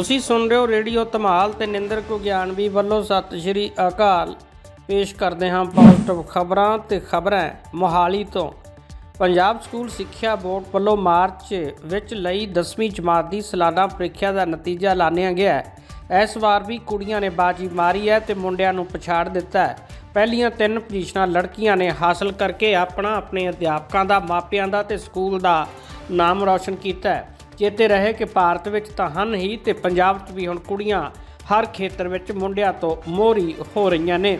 ਤੁਸੀਂ ਸੁਣ ਰਹੇ ਹੋ ਰੇਡੀਓ ਧਮਾਲ ਤੇ ਨਿੰਦਰ ਕੁਗਿਆਨਵੀ ਵੱਲੋਂ ਸਤਿ ਸ਼੍ਰੀ ਅਕਾਲ। ਪੇਸ਼ ਕਰਦੇ ਹਾਂ ਪੋਜ਼ਿਟਿਵ ਖਬਰਾਂ ਤੇ ਖਬਰਾਂ ਮੋਹਾਲੀ ਤੋਂ। ਪੰਜਾਬ ਸਕੂਲ ਸਿੱਖਿਆ ਬੋਰਡ ਵੱਲੋਂ ਮਾਰਚ ਵਿੱਚ ਲਈ 10ਵੀਂ ਜਮਾਤ ਦੀ ਸਾਲਾਨਾ ਪ੍ਰੀਖਿਆ ਦਾ ਨਤੀਜਾ ਐਲਾਨਿਆ ਗਿਆ ਹੈ। ਇਸ ਵਾਰ ਵੀ ਕੁੜੀਆਂ ਨੇ ਬਾਜੀ ਮਾਰੀ ਹੈ ਤੇ ਮੁੰਡਿਆਂ ਨੂੰ ਪਛਾੜ ਦਿੱਤਾ ਹੈ। ਪਹਿਲੀਆਂ ਤਿੰਨ ਪੋਜੀਸ਼ਨਾਂ ਲੜਕੀਆਂ ਨੇ ਹਾਸਲ ਕਰਕੇ ਆਪਣਾ ਆਪਣੇ ਅਧਿਆਪਕਾਂ ਦਾ, ਮਾਪਿਆਂ ਦਾ ਤੇ ਸਕੂਲ ਦਾ ਨਾਮ ਰੌਸ਼ਨ ਕੀਤਾ ਹੈ। ਚੇਤੇ ਰਹੇ ਕਿ ਭਾਰਤ ਵਿੱਚ ਤਾਂ ਹਨ ਹੀ ਤੇ ਪੰਜਾਬ 'ਚ ਵੀ ਹੁਣ ਕੁੜੀਆਂ ਹਰ ਖੇਤਰ ਵਿੱਚ ਮੁੰਡਿਆਂ ਤੋਂ ਮੋਹਰੀ ਹੋ ਰਹੀਆਂ ਨੇ।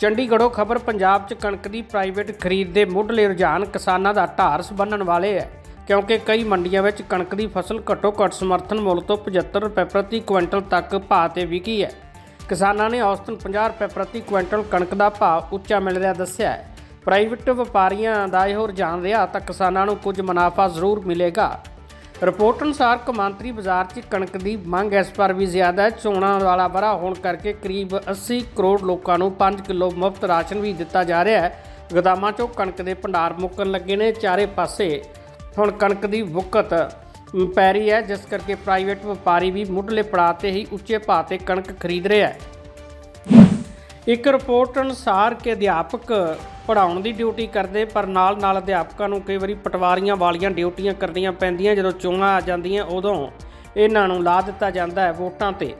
ਚੰਡੀਗੜ੍ਹੋਂ ਖਬਰ, ਪੰਜਾਬ 'ਚ ਕਣਕ ਦੀ ਪ੍ਰਾਈਵੇਟ ਖਰੀਦ ਦੇ ਮੁੱਢਲੇ ਰੁਝਾਨ ਕਿਸਾਨਾਂ ਦਾ ਢਾਰਸ ਬੰਨਣ ਵਾਲੇ ਹੈ ਕਿਉਂਕਿ ਕਈ ਮੰਡੀਆਂ ਵਿੱਚ ਕਣਕ ਦੀ ਫਸਲ ਘੱਟੋ ਘੱਟ ਸਮਰਥਨ ਮੁੱਲ ਤੋਂ 75 ਰੁਪਏ ਪ੍ਰਤੀ ਕੁਇੰਟਲ ਤੱਕ ਭਾਅ ਤੇ ਵਿਕੀ ਹੈ ਕਿਸਾਨਾਂ ਨੇ ਔਸਤਨ 50 ਰੁਪਏ ਪ੍ਰਤੀ ਕੁਇੰਟਲ ਕਣਕ ਦਾ ਭਾਅ ਉੱਚਾ ਮਿਲ ਰਿਹਾ ਦੱਸਿਆ ਹੈ ਪ੍ਰਾਈਵੇਟ ਵਪਾਰੀਆਂ ਦਾ ਇਹੋ ਰੁਝਾਨ ਰਿਹਾ ਤਾਂ ਕਿਸਾਨਾਂ ਨੂੰ ਕੁਝ ਮੁਨਾਫਾ ਜ਼ਰੂਰ ਮਿਲੇਗਾ। ਰਿਪੋਰਟ ਅਨੁਸਾਰ ਕੌਮਾਂਤਰੀ ਬਾਜ਼ਾਰ 'ਚ ਕਣਕ ਦੀ ਮੰਗ ਇਸ ਵਾਰ ਵੀ ਜ਼ਿਆਦਾ ਹੈ। ਚੋਣਾਂ ਵਾਲਾ ਵਰਾ ਹੋਣ ਕਰਕੇ ਕਰੀਬ 80 ਕਰੋੜ ਲੋਕਾਂ ਨੂੰ 5 ਕਿਲੋ ਮੁਫਤ ਰਾਸ਼ਨ ਵੀ ਦਿੱਤਾ ਜਾ ਰਿਹਾ ਹੈ। ਗੋਦਾਮਾਂ 'ਚੋਂ ਕਣਕ ਦੇ ਭੰਡਾਰ ਮੁੱਕਣ ਲੱਗੇ ਨੇ ਚਾਰੇ ਪਾਸੇ। ਹੁਣ ਕਣਕ ਦੀ ਬੁੱਕਤ ਪੈ ਰਹੀ ਹੈ, ਜਿਸ ਕਰਕੇ ਪ੍ਰਾਈਵੇਟ ਵਪਾਰੀ ਵੀ ਮੁੱਢਲੇ ਪੜਾਅ ਤੇ ਹੀ ਉੱਚੇ ਭਾਅ ਤੇ ਕਣਕ ਖਰੀਦ ਰਿਹਾ ਹੈ। ਇੱਕ ਰਿਪੋਰਟ ਅਨੁਸਾਰ ਕਿ ਅਧਿਆਪਕ ਪੜ੍ਹਾਉਣ ਦੀ ਡਿਊਟੀ ਕਰਦੇ, ਪਰ ਨਾਲ-ਨਾਲ ਅਧਿਆਪਕਾਂ ਨੂੰ ਕਈ ਵਾਰੀ ਪਟਵਾਰੀਆਂ ਵਾਲੀਆਂ ਡਿਊਟੀਆਂ ਕਰਨੀਆਂ ਪੈਂਦੀਆਂ ਜਦੋਂ ਚੋਣਾਂ ਆ ਜਾਂਦੀਆਂ ਉਦੋਂ ਇਹਨਾਂ ਨੂੰ ਲਾ ਦਿੱਤਾ ਜਾਂਦਾ ਹੈ ਵੋਟਾਂ ਤੇ।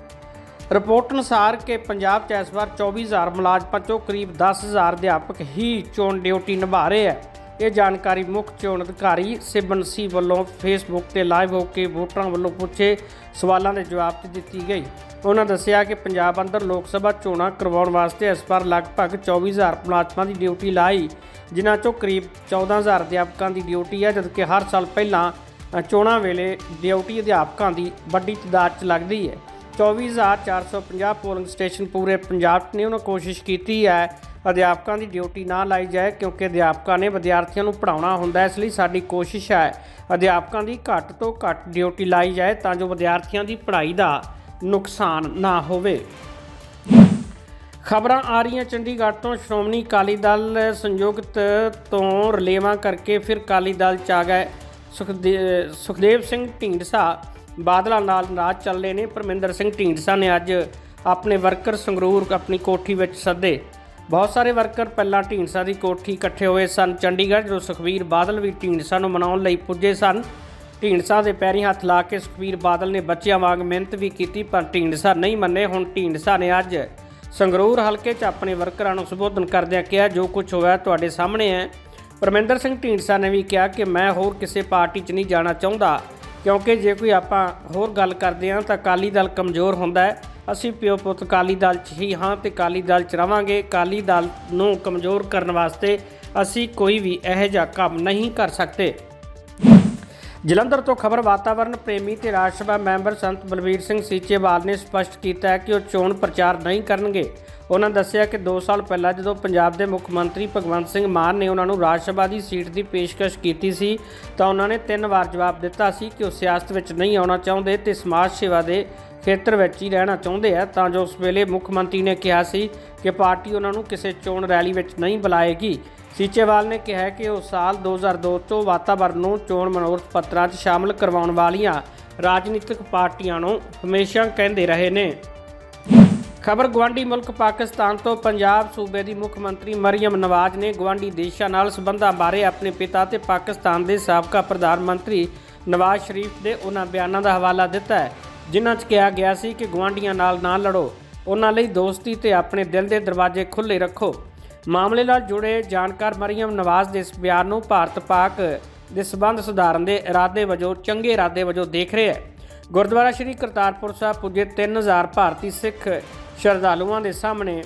ਰਿਪੋਰਟ ਅਨੁਸਾਰ ਕਿ ਪੰਜਾਬ 'ਚ ਇਸ ਵਾਰ 24000 ਮੁਲਾਜ਼ਮਾਂ ਚੋਂ ਕਰੀਬ 10000 ਅਧਿਆਪਕ ਹੀ ਚੋਣ ਡਿਊਟੀ ਨਿਭਾ ਰਹੇ ਹੈ। ਇਹ ਜਾਣਕਾਰੀ ਮੁੱਖ ਚੋਣ ਅਧਿਕਾਰੀ ਸਿਬਨਸੀ ਵੱਲੋਂ ਫੇਸਬੁੱਕ ਤੇ ਲਾਈਵ ਹੋ ਕੇ ਵੋਟਰਾਂ ਵੱਲੋਂ ਪੁੱਛੇ ਸਵਾਲਾਂ ਦੇ ਜਵਾਬ 'ਚ ਦਿੱਤੀ ਗਈ। ਉਹਨਾਂ ਦੱਸਿਆ ਕਿ ਪੰਜਾਬ ਅੰਦਰ ਲੋਕ ਸਭਾ ਚੋਣਾਂ ਕਰਵਾਉਣ ਵਾਸਤੇ ਇਸ ਵਾਰ ਲਗਭਗ 24000 ਮੁਲਾਜ਼ਮਾਂ ਦੀ ਡਿਊਟੀ ਲਾਈ, ਜਿਨ੍ਹਾਂ ਚੋਂ ਕਰੀਬ 14000 ਅਧਿਆਪਕਾਂ ਦੀ ਡਿਊਟੀ ਹੈ, ਜਦਕਿ ਹਰ ਸਾਲ ਪਹਿਲਾਂ ਚੋਣਾਂ ਵੇਲੇ ਡਿਊਟੀ ਅਧਿਆਪਕਾਂ ਦੀ ਵੱਡੀ ਤਾਦਾਦ 'ਚ ਲੱਗਦੀ ਹੈ। 24450 ਪੋਲਿੰਗ ਸਟੇਸ਼ਨ ਪੂਰੇ ਪੰਜਾਬ ਨੇ। ਉਹਨਾਂ ਕੋਸ਼ਿਸ਼ ਕੀਤੀ ਹੈ ਅਧਿਆਪਕਾਂ ਦੀ ਡਿਊਟੀ ਨਾ ਲਾਈ ਜਾਏ ਕਿਉਂਕਿ ਅਧਿਆਪਕਾਂ ਨੇ ਵਿਦਿਆਰਥੀਆਂ ਨੂੰ ਪੜ੍ਹਾਉਣਾ ਹੁੰਦਾ ਇਸ ਲਈ ਸਾਡੀ ਕੋਸ਼ਿਸ਼ ਹੈ ਅਧਿਆਪਕਾਂ ਦੀ ਘੱਟ ਤੋਂ ਘੱਟ ਡਿਊਟੀ ਲਾਈ ਜਾਏ ਤਾਂ ਜੋ ਵਿਦਿਆਰਥੀਆਂ ਦੀ ਪੜ੍ਹਾਈ ਦਾ ਨੁਕਸਾਨ ਨਾ ਹੋਵੇ। ਖਬਰਾਂ ਆ ਰਹੀਆਂ ਚੰਡੀਗੜ੍ਹ ਤੋਂ। ਸ਼੍ਰੋਮਣੀ ਅਕਾਲੀ ਦਲ ਸੰਯੁਕਤ ਤੋਂ ਰਲੇਵਾਂ ਕਰਕੇ ਫਿਰ ਅਕਾਲੀ ਦਲ ਚ ਆ ਗਏ ਸੁਖਦੇ- ਸੁਖਦੇਵ ਸਿੰਘ ਢੀਂਡਸਾ। ਬਾਦਲਾਂ ਨਾਲ ਨਾਰਾਜ਼ ਚੱਲ ਰਹੇ ਨੇ। ਪਰਮਿੰਦਰ ਸਿੰਘ ਢੀਂਡਸਾ ਨੇ ਅੱਜ ਆਪਣੇ ਵਰਕਰ ਸੰਗਰੂਰ ਆਪਣੀ ਕੋਠੀ ਵਿੱਚ ਸੱਦੇ। ਬਹੁਤ ਸਾਰੇ ਵਰਕਰ ਪਹਿਲਾਂ ਢੀਂਡਸਾ ਦੀ ਕੋਠੀ ਇਕੱਠੇ ਹੋਏ ਸਨ। ਚੰਡੀਗੜ੍ਹ ਜਦੋਂ ਸੁਖਬੀਰ ਬਾਦਲ ਵੀ ਢੀਂਡਸਾ ਨੂੰ ਮਨਾਉਣ ਲਈ ਪੁੱਜੇ ਸਨ। ਢੀਂਡਸਾ ਦੇ ਪੈਰੀਂ ਹੱਥ ਲਾ ਕੇ ਸੁਖਬੀਰ ਬਾਦਲ ਨੇ ਬੱਚਿਆਂ ਵਾਂਗ ਮਿਹਨਤ ਵੀ ਕੀਤੀ, ਪਰ ਢੀਂਡਸਾ ਨਹੀਂ ਮੰਨੇ। ਹੁਣ ਢੀਂਡਸਾ ਨੇ ਅੱਜ ਸੰਗਰੂਰ ਹਲਕੇ 'ਚ ਆਪਣੇ ਵਰਕਰਾਂ ਨੂੰ ਸੰਬੋਧਨ ਕਰਦਿਆਂ ਕਿਹਾ, ਜੋ ਕੁਝ ਹੋਇਆ ਤੁਹਾਡੇ ਸਾਹਮਣੇ ਹੈ। ਪਰਮਿੰਦਰ ਸਿੰਘ ਢੀਂਡਸਾ ਨੇ ਵੀ ਕਿਹਾ ਕਿ ਮੈਂ ਹੋਰ ਕਿਸੇ ਪਾਰਟੀ 'ਚ ਨਹੀਂ ਜਾਣਾ ਚਾਹੁੰਦਾ। ਕਿਉਂਕਿ ਜੇ ਕੋਈ ਆਪਾਂ ਹੋਰ ਗੱਲ ਕਰਦੇ ਹਾਂ ਤਾਂ ਅਕਾਲੀ ਦਲ ਕਮਜ਼ੋਰ ਹੁੰਦਾ ਹੈ। ਅਸੀਂ ਪਿਓ ਪੁੱਤ ਅਕਾਲੀ ਦਲ 'ਚ ਹੀ ਹਾਂ ਤੇ ਅਕਾਲੀ ਦਲ 'ਚ ਰਵਾਂਗੇ। ਅਕਾਲੀ ਦਲ ਨੂੰ ਕਮਜ਼ੋਰ ਕਰਨ ਵਾਸਤੇ ਅਸੀਂ ਕੋਈ ਵੀ ਇਹੋ ਜਿਹਾ ਕੰਮ ਨਹੀਂ ਕਰ ਸਕਦੇ। ਜਲੰਧਰ ਤੋਂ ਖਬਰ ਵਾਤਾਵਰਣ ਪ੍ਰੇਮੀ ਤੇ ਰਾਜ ਸਭਾ ਮੈਂਬਰ ਸੰਤ ਬਲਵੀਰ ਸਿੰਘ ਸੀਚੇਵਾਲ ਨੇ ਸਪਸ਼ਟ ਕੀਤਾ ਹੈ ਕਿ ਉਹ ਚੋਣ ਪ੍ਰਚਾਰ ਨਹੀਂ ਕਰਨਗੇ। ਉਹਨਾਂ ਦੱਸਿਆ ਕਿ 2 ਸਾਲ ਪਹਿਲਾਂ ਜਦੋਂ ਪੰਜਾਬ ਦੇ ਮੁੱਖ ਮੰਤਰੀ ਭਗਵੰਤ ਸਿੰਘ ਮਾਨ ਨੇ ਉਹਨਾਂ ਨੂੰ ਰਾਜ ਸਭਾ ਦੀ ਸੀਟ ਦੀ ਪੇਸ਼ਕਸ਼ ਕੀਤੀ ਸੀ, ਤਾਂ ਉਹਨਾਂ ਨੇ ਤਿੰਨ ਵਾਰ ਜਵਾਬ ਦਿੱਤਾ ਸੀ ਕਿ ਉਹ ਸਿਆਸਤ ਵਿੱਚ ਨਹੀਂ ਆਉਣਾ ਚਾਹੁੰਦੇ ਤੇ ਸਮਾਜ ਸੇਵਾ ਦੇ ਖੇਤਰ ਵਿੱਚ ਹੀ ਰਹਿਣਾ ਚਾਹੁੰਦੇ ਆ। ਤਾਂ ਜੋ ਉਸ ਵੇਲੇ ਮੁੱਖ ਮੰਤਰੀ ਨੇ ਕਿਹਾ ਸੀ ਕਿ ਪਾਰਟੀ ਉਹਨਾਂ ਨੂੰ ਕਿਸੇ ਚੋਣ ਰੈਲੀ ਵਿੱਚ ਨਹੀਂ ਬੁਲਾਏਗੀ। ਸੀਚੇਵਾਲ ਨੇ ਕਿਹਾ ਕਿ ਉਹ ਸਾਲ 2002 ਤੋਂ ਵਾਤਾਵਰਣ ਨੂੰ ਚੋਣ ਮਨੋਰਥ ਪੱਤਰਾਂ 'ਚ ਸ਼ਾਮਲ ਕਰਵਾਉਣ ਵਾਲੀਆਂ ਰਾਜਨੀਤਿਕ ਪਾਰਟੀਆਂ ਨੂੰ ਹਮੇਸ਼ਾ ਕਹਿੰਦੇ ਰਹੇ ਨੇ। ਖਬਰ ਗਵਾਂਡੀ ਮੁਲਕ ਪਾਕਿਸਤਾਨ ਤੋਂ ਪੰਜਾਬ ਸੂਬੇ ਦੀ ਮੁੱਖ ਮੰਤਰੀ ਮਰੀਮ ਨਵਾਜ਼ ਨੇ ਗਵਾਂਡੀ ਦੇਸ਼ਾਂ ਨਾਲ ਸਬੰਧਾਂ ਬਾਰੇ ਆਪਣੇ ਪਿਤਾ ਤੇ ਪਾਕਿਸਤਾਨ ਦੇ ਸਾਬਕਾ ਪ੍ਰਧਾਨ ਮੰਤਰੀ ਨਵਾਜ਼ ਸ਼ਰੀਫ ਦੇ ਉਹਨਾਂ ਬਿਆਨਾਂ ਦਾ ਹਵਾਲਾ ਦਿੱਤਾ ਹੈ, ਜਿਨ੍ਹਾਂ 'ਚ ਕਿਹਾ ਗਿਆ ਸੀ ਕਿ ਗਵਾਂਡੀਆਂ ਨਾਲ ਨਾ ਲੜੋ, ਉਹਨਾਂ ਲਈ ਦੋਸਤੀ ਤੇ ਆਪਣੇ ਦਿਲ ਦੇ ਦਰਵਾਜ਼ੇ ਖੁੱਲ੍ਹੇ ਰੱਖੋ। ਮਾਮਲੇ ਨਾਲ ਜੁੜੇ ਜਾਣਕਾਰ ਮਰੀਮ ਨਵਾਜ਼ ਦੇ ਇਸ ਬਿਆਨ ਨੂੰ ਭਾਰਤ ਪਾਕ ਦੇ ਸਬੰਧ ਸੁਧਾਰਨ ਦੇ ਇਰਾਦੇ ਵਜੋਂ, ਚੰਗੇ ਇਰਾਦੇ ਵਜੋਂ ਦੇਖ ਰਿਹਾ ਹੈ। ਗੁਰਦੁਆਰਾ ਸ਼੍ਰੀ ਕਰਤਾਰਪੁਰ ਸਾਹਿਬ ਪੁੱਜੇ 3000 ਭਾਰਤੀ ਸਿੱਖ ਸ਼ਰਧਾਲੂਆਂ ਦੇ ਸਾਹਮਣੇ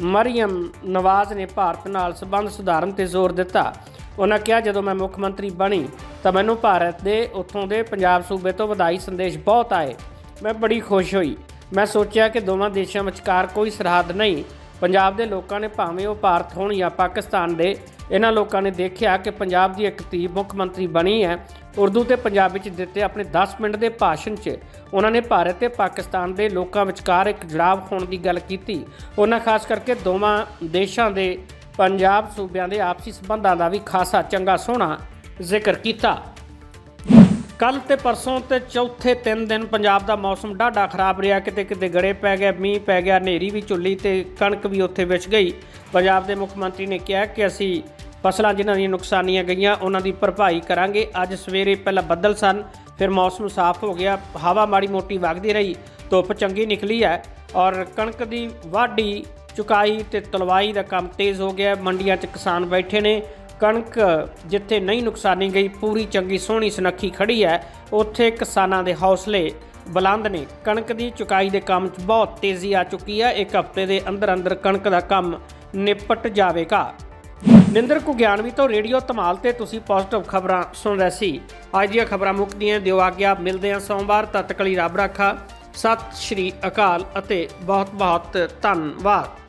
ਮਰੀਮ ਨਵਾਜ਼ ਨੇ ਭਾਰਤ ਨਾਲ ਸਬੰਧ ਸੁਧਾਰਨ ਤੇ ਜ਼ੋਰ ਦਿੱਤਾ। ਉਹਨਾਂ ਕਿਹਾ, ਜਦੋਂ ਮੈਂ ਮੁੱਖ ਮੰਤਰੀ ਬਣੀ, ਤਾਂ ਮੈਨੂੰ ਭਾਰਤ ਦੇ ਉੱਥੋਂ ਦੇ ਪੰਜਾਬ ਸੂਬੇ ਤੋਂ ਵਧਾਈ ਸੰਦੇਸ਼ ਬਹੁਤ ਆਏ। ਮੈਂ ਬੜੀ ਖੁਸ਼ ਹੋਈ। ਮੈਂ ਸੋਚਿਆ ਕਿ ਦੋਵਾਂ ਦੇਸ਼ਾਂ ਵਿਚਕਾਰ ਕੋਈ ਸਰਹੱਦ ਨਹੀਂ ਪੰਜਾਬ ਦੇ ਲੋਕਾਂ ਨੇ ਭਾਵੇਂ ਉਹ ਭਾਰਤ ਹੋਣ ਜਾਂ ਪਾਕਿਸਤਾਨ ਦੇ, ਇਹਨਾਂ ਲੋਕਾਂ ਨੇ ਦੇਖਿਆ ਕਿ ਪੰਜਾਬ ਦੀ ਇੱਕ ਧੀ ਮੁੱਖ ਮੰਤਰੀ ਬਣੀ ਹੈ। ਉਰਦੂ ਤੇ ਪੰਜਾਬੀ ਚ ਦਿੱਤੇ ਆਪਣੇ 10 ਮਿੰਟ ਦੇ ਭਾਸ਼ਣ 'ਚ ਉਹਨਾਂ ਨੇ ਭਾਰਤ ਤੇ ਪਾਕਿਸਤਾਨ ਦੇ ਲੋਕਾਂ ਵਿਚਕਾਰ ਇੱਕ ਜੁੜਾਵ ਹੋਣ ਦੀ ਗੱਲ ਕੀਤੀ। ਉਹਨਾਂ ਖਾਸ ਕਰਕੇ ਦੋਵਾਂ ਦੇਸ਼ਾਂ ਦੇ ਪੰਜਾਬ ਸੂਬਿਆਂ ਦੇ ਆਪਸੀ ਸਬੰਧਾਂ ਦਾ ਵੀ ਖਾਸਾ ਚੰਗਾ ਸੋਹਣਾ ਜ਼ਿਕਰ ਕੀਤਾ। ਕੱਲ ਤੇ ਪਰਸੋਂ ਤੇ ਚੌਥੇ ਤਿੰਨ ਦਿਨ ਪੰਜਾਬ ਦਾ ਮੌਸਮ ਡਾਢਾ ਖਰਾਬ ਰਿਹਾ। ਕਿਤੇ ਕਿਤੇ ਗੜੇ ਪੈ ਗਿਆ, ਮੀਂਹ ਪੈ ਗਿਆ, ਹਨੇਰੀ ਵੀ ਝੁੱਲੀ ਤੇ ਕਣਕ ਵੀ ਉੱਥੇ ਵਿਛ ਗਈ। ਪੰਜਾਬ ਦੇ ਮੁੱਖ ਮੰਤਰੀ ਨੇ ਕਿਹਾ ਕਿ ਅਸੀਂ ਫਸਲਾਂ ਜਿਨ੍ਹਾਂ ਦੀਆਂ ਨੁਕਸਾਨੀਆਂ ਗਈਆਂ, ਉਹਨਾਂ ਦੀ ਭਰਪਾਈ ਕਰਾਂਗੇ। ਅੱਜ ਸਵੇਰੇ ਪਹਿਲਾਂ ਬੱਦਲ ਸਨ, ਫਿਰ ਮੌਸਮ ਸਾਫ਼ ਹੋ ਗਿਆ, ਹਵਾ ਮਾੜੀ ਮੋਟੀ ਵਗਦੀ ਰਹੀ, ਧੁੱਪ ਚੰਗੀ ਨਿਕਲੀ ਹੈ ਔਰ ਕਣਕ ਦੀ ਵਾਢੀ, ਚੁਕਾਈ ਤੇ ਤਲਵਾਈ ਦਾ ਕੰਮ ਤੇਜ਼ ਹੋ ਗਿਆ। ਮੰਡੀਆਂ 'ਚ ਕਿਸਾਨ ਬੈਠੇ ਨੇ ਕਣਕ ਜਿੱਥੇ ਨਹੀਂ ਨੁਕਸਾਨੀ ਗਈ, ਪੂਰੀ ਚੰਗੀ ਸੋਹਣੀ ਸੁਨੱਖੀ ਖੜੀ ਹੈ, ਉੱਥੇ ਕਿਸਾਨਾਂ ਦੇ ਹੌਸਲੇ ਬੁਲੰਦ ਨੇ। ਕਣਕ ਦੀ ਚੁਕਾਈ ਦੇ ਕੰਮ 'ਚ ਬਹੁਤ ਤੇਜ਼ੀ ਆ ਚੁੱਕੀ ਹੈ। ਇੱਕ ਹਫ਼ਤੇ ਦੇ ਅੰਦਰ ਅੰਦਰ ਕਣਕ ਦਾ ਕੰਮ ਨਿਪਟ ਜਾਵੇਗਾ। ਨਿੰਦਰ ਕੁਗਿਆਨਵੀ ਤੋਂ ਰੇਡੀਓ ਧਮਾਲ ਤੇ ਤੁਸੀਂ ਪੋਜ਼ਿਟਿਵ ਖਬਰਾਂ ਸੁਣ ਰਹੇ ਸੀ। ਅੱਜ ਦੀਆਂ ਖਬਰਾਂ ਮੁੱਕਦੀਆਂ ਦਿਓ ਆਗਿਆ, ਮਿਲਦੇ ਹਾਂ ਸੋਮਵਾਰ ਤਦ ਤੱਕ ਲਈ ਰੱਬ ਰੱਖਾ। ਸਤਿ ਸ਼੍ਰੀ ਅਕਾਲ ਅਤੇ ਬਹੁਤ ਬਹੁਤ ਧੰਨਵਾਦ।